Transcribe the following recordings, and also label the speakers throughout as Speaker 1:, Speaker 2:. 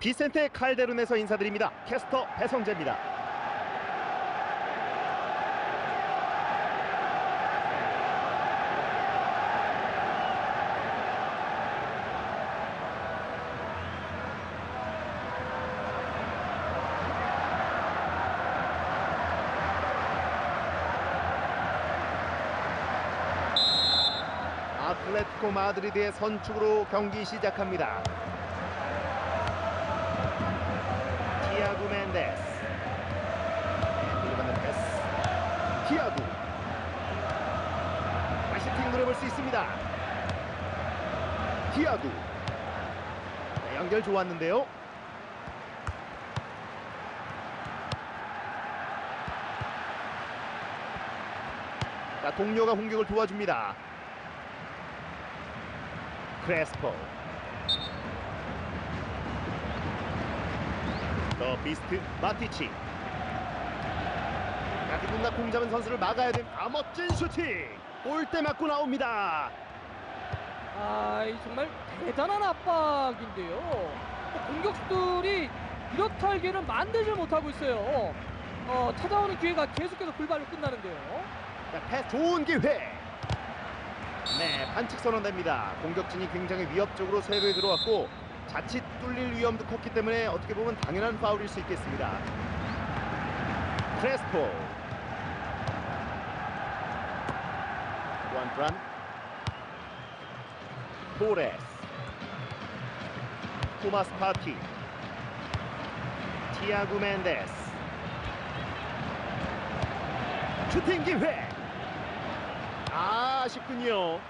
Speaker 1: 비센테 칼데룬에서 인사드립니다. 캐스터 배성재입니다. 아틀레티코 마드리드의 선축으로 경기 시작합니다. 티아구 멘데스 들어가는 패스 티아구 다시 팅 노려볼 수 있습니다. 티아구 네, 연결 좋았는데요. 자, 동료가 공격을 도와줍니다. 크레스포 더 비스트 마티치 가디군나 공 잡은 선수를 막아야 됩니다 아, 멋진 슈팅 골대 맞고 나옵니다
Speaker 2: 아, 이 정말 대단한 압박인데요. 뭐 공격수들이 이렇다 할기는 만들지 못하고 있어요. 어, 찾아오는 기회가 계속해서 불발로 끝나는데요.
Speaker 1: 자, 패스 좋은 기회 네 반칙 선언됩니다 공격진이 굉장히 위협적으로 세로에 들어왔고 자칫 뚫릴 위험도 컸기 때문에 어떻게 보면 당연한 파울일 수 있겠습니다 크레스포 원프란 토레스 토마스 파티 티아구 멘데스 슈팅 기회. 아, 아쉽군요.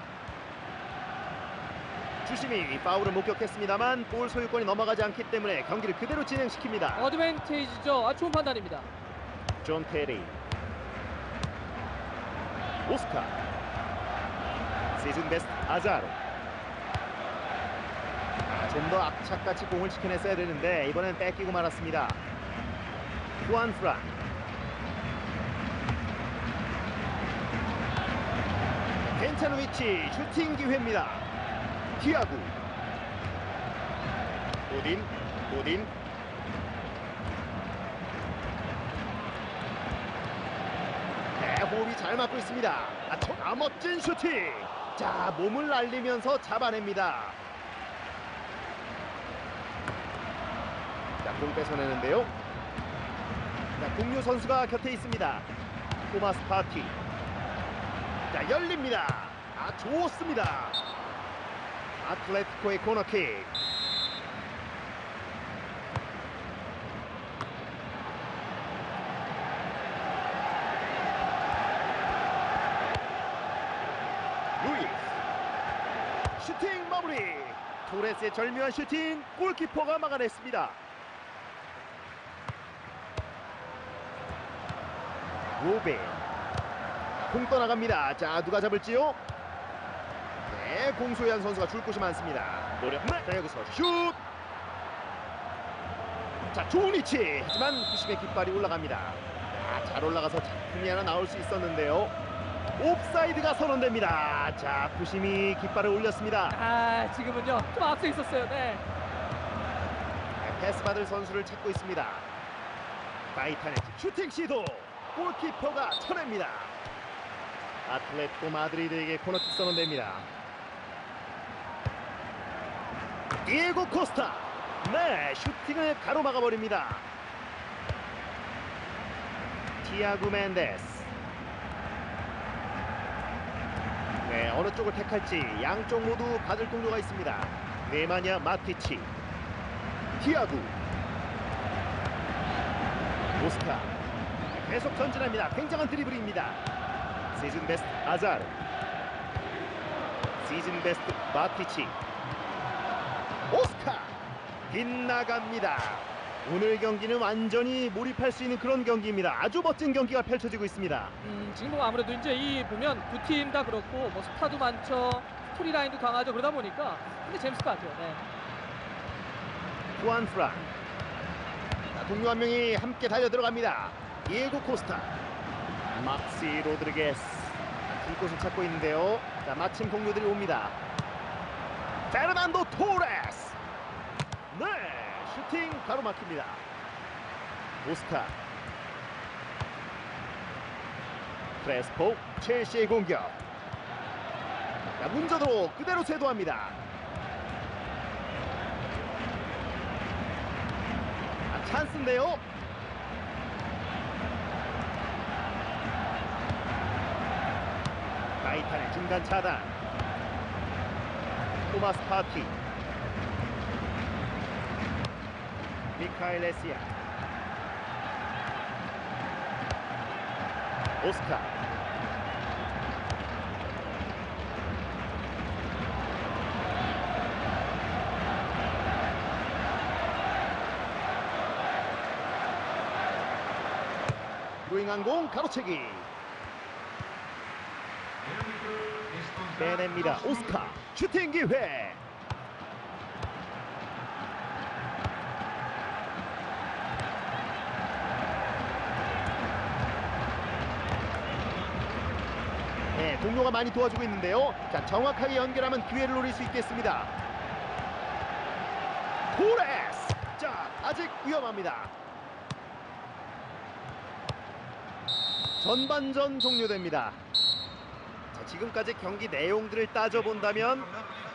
Speaker 1: 주심이 파울을 목격했습니다만 볼 소유권이 넘어가지 않기 때문에 경기를 그대로 진행시킵니다.
Speaker 2: 어드밴테이지죠. 아, 좋은 판단입니다.
Speaker 1: 존 테리 오스카 시즌 베스트 아자로. 좀더 악착같이 공을 지켜냈어야 되는데 이번엔 뺏기고 말았습니다. 후안 프란 괜찮은 위치 슈팅 기회입니다. 티아구. 오딘 오딘. 네, 호흡이 잘 맞고 있습니다. 아, 저, 아, 멋진 슈팅. 자, 몸을 날리면서 잡아냅니다. 자, 공 뺏어내는데요. 자, 동료 선수가 곁에 있습니다. 토마스 파티. 자, 열립니다. 아, 좋습니다. 아틀레티코의 코너킥. 루이스 슈팅 마무리. 토레스의 절묘한 슈팅 골키퍼가 막아냈습니다. 로벤 공 떠나갑니다. 자 누가 잡을지요? 네 공소현 선수가 줄 곳이 많습니다. 노력 자 여기서 슛! 자, 좋은 위치. 하지만 부심의 깃발이 올라갑니다. 아, 잘 올라가서 작품이 하나 나올 수 있었는데요. 옵사이드가 선언됩니다. 자, 부심이 깃발을 올렸습니다.
Speaker 2: 아, 지금은요. 좀 앞서 있었어요. 네.
Speaker 1: 네, 패스 받을 선수를 찾고 있습니다. 가이탄의 슈팅 시도 골키퍼가 쳐냅니다. 아틀레티코 마드리드에게 코너킥 선언됩니다. 디에고 코스타 네 슈팅을 가로막아 버립니다. 티아구 멘데스 네 어느 쪽을 택할지 양쪽 모두 받을 동료가 있습니다. 네마냐 마티치 티아구 오스카 계속 전진합니다. 굉장한 드리블입니다. 시즌 베스트 아자르 시즌 베스트 마티치 오스카 빗나갑니다. 오늘 경기는 완전히 몰입할 수 있는 그런 경기입니다. 아주 멋진 경기가 펼쳐지고 있습니다.
Speaker 2: 음, 지금 뭐 아무래도 이제 이 보면 두 팀 다 그렇고 뭐 스타도 많죠. 스토리 라인도 강하죠. 그러다 보니까 근데 재밌을 것 같아요. 네.
Speaker 1: 후안 자, 동료 한 명이 함께 달려 들어갑니다. 예고 코스타 막시 로드리게스 줄 곳을 찾고 있는데요. 자, 마침 동료들이 옵니다. 페르난도 토레스 네 슈팅 가로막힙니다. 오스카 크레스포 첼시의 공격 자, 문전으로 그대로 쇄도합니다. 아, 찬스인데요. 가이탄의 중간 차단 토마스 파티 미카엘 에시아 오스카 루잉한 공 가로채기. 빼냅니다. 오스카. 슈팅 기회 네, 동료가 많이 도와주고 있는데요. 자, 정확하게 연결하면 기회를 노릴 수 있겠습니다. 토레스! 자, 아직 위험합니다. 전반전 종료됩니다. 자, 지금까지 경기 내용들을 따져본다면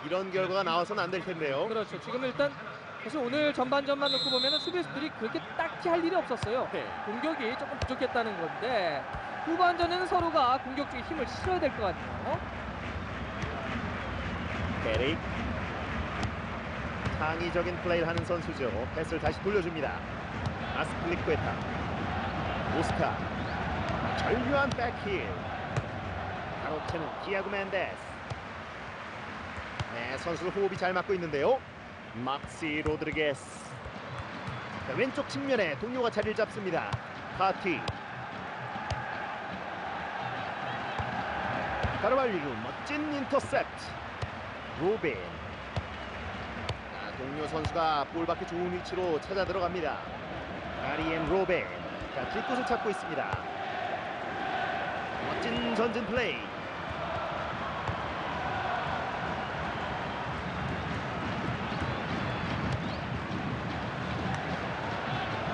Speaker 1: 이런 결과가 나와서는 안될 텐데요.
Speaker 2: 그렇죠. 지금 일단 사실 오늘 전반전만 놓고 보면은 수비수들이 그렇게 딱히 할 일이 없었어요.
Speaker 1: 네.
Speaker 2: 공격이 조금 부족했다는 건데 후반전에는 서로가 공격 쪽에 힘을 실어야 될 것 같아요.
Speaker 1: 베릭 창의적인 플레이를 하는 선수죠. 패스를 다시 돌려줍니다. 아스플리쿠에타 오스카 절묘한 백힐 가로채는 디아고 멘데스 네 선수 호흡이 잘 맞고 있는데요. 막시 로드리게스 자, 왼쪽 측면에 동료가 자리를 잡습니다. 파티 카르발리루 멋진 인터셉트. 로빈 자, 동료 선수가 볼 밖에 좋은 위치로 찾아 들어갑니다. 아리엔 로빈 자, 줄 곳을 찾고 있습니다. 멋진 전진 플레이.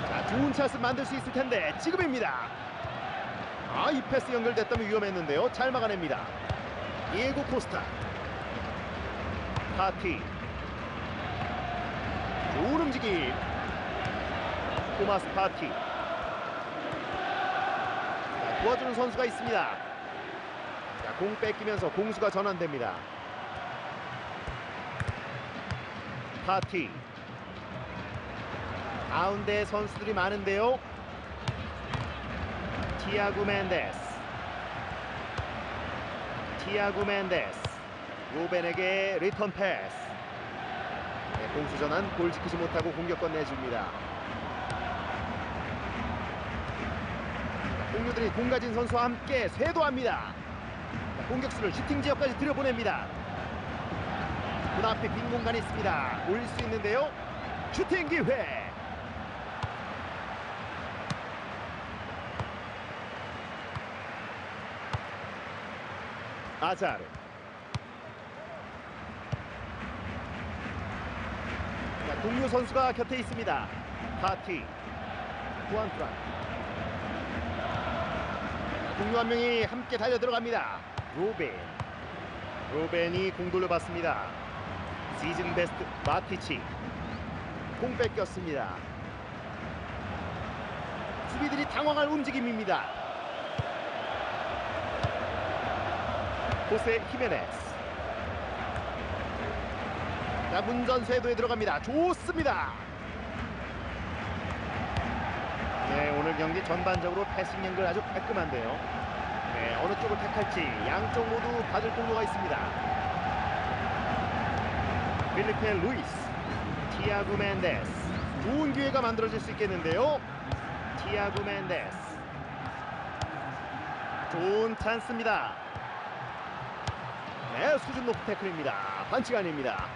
Speaker 1: 자 좋은 찬스 만들 수 있을 텐데 지금입니다 아 이 패스 연결됐다면 위험했는데요. 잘 막아냅니다. 예고 코스타. 파티. 좋은 움직임. 토마스 파티. 자, 도와주는 선수가 있습니다. 자, 공 뺏기면서 공수가 전환됩니다. 파티. 가운데 선수들이 많은데요 티아구 멘데스 티아구 멘데스 로벤에게 리턴 패스 네, 공수 전환 골 지키지 못하고 공격권 내줍니다. 공유들이 공 가진 선수와 함께 쇄도합니다. 자, 공격수를 슈팅 지역까지 들여보냅니다. 문 앞에 빈 공간이 있습니다. 올릴 수 있는데요. 슈팅 기회 자, 동료 선수가 곁에 있습니다. 파티, 후안프란. 동료 한 명이 함께 달려 들어갑니다. 로벤. 로벤이 공 돌려받습니다. 시즌 베스트 마티치. 공 뺏겼습니다. 수비들이 당황할 움직임입니다. 호세 히메네스. 자 문전 쇄도에 들어갑니다. 좋습니다. 네 오늘 경기 전반적으로 패싱 연결 아주 깔끔한데요. 네 어느 쪽을 택할지 양쪽 모두 받을 동료가 있습니다. 필리페 루이스, 티아구 멘데스. 좋은 기회가 만들어질 수 있겠는데요. 티아구 멘데스. 좋은 찬스입니다. 네 수준 높은 태클입니다. 반칙 아닙니다.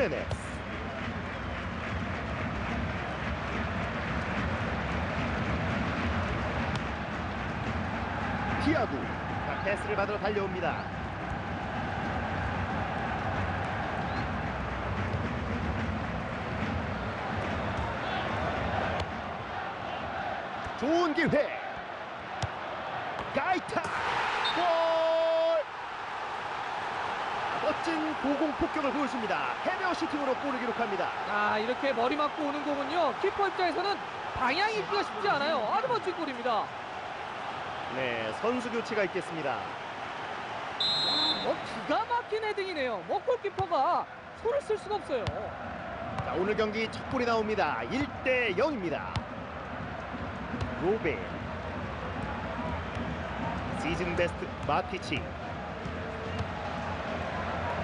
Speaker 1: 히메네스 티아구. 자, 패스를 받으러 달려옵니다. 좋은 기회 가이타 골 멋진 고공 폭격을 보여줍니다 헤메어 슈팅으로 골을 기록합니다
Speaker 2: 아 이렇게 머리 맞고 오는 공은요 키퍼 입장에서는 방향 입기가 쉽지 않아요. 아주 멋진 골입니다.
Speaker 1: 네 선수 교체가 있겠습니다
Speaker 2: 뭐 기가 막힌 헤딩이네요. 뭐 골키퍼가 손을 쓸 수가 없어요.
Speaker 1: 자, 오늘 경기 첫 골이 나옵니다 1대 0입니다 로베 시즌 베스트 마티치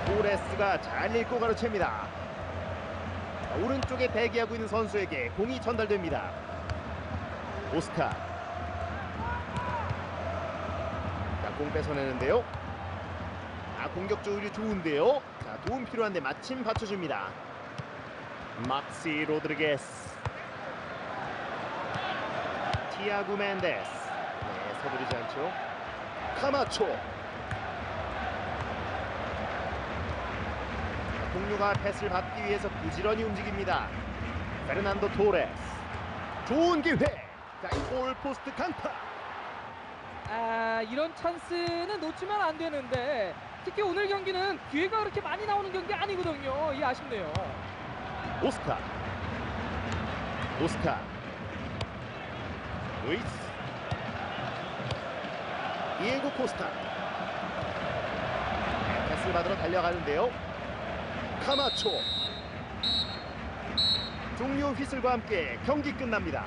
Speaker 1: 토레스가 잘 읽고 가로챕니다. 자, 오른쪽에 대기하고 있는 선수에게 공이 전달됩니다. 오스카. 자, 공 뺏어내는데요. 아, 공격 조율이 좋은데요. 자, 도움 필요한데 마침 받쳐줍니다. 막시 로드리게스. 티아구 멘데스. 네, 서두르지 않죠. 카마초 동료가 패스를 받기 위해서 부지런히 움직입니다. 페르난도 토레스. 좋은 기회. 자, 이 골포스트 강타.
Speaker 2: 아 이런 찬스는 놓치면 안 되는데 특히 오늘 경기는 기회가 그렇게 많이 나오는 경기 아니거든요. 이 아쉽네요.
Speaker 1: 오스카. 오스카. 루이스. 이에고 코스타. 패스를 받으러 달려가는데요 카마초. 종료 휘슬과 함께 경기 끝납니다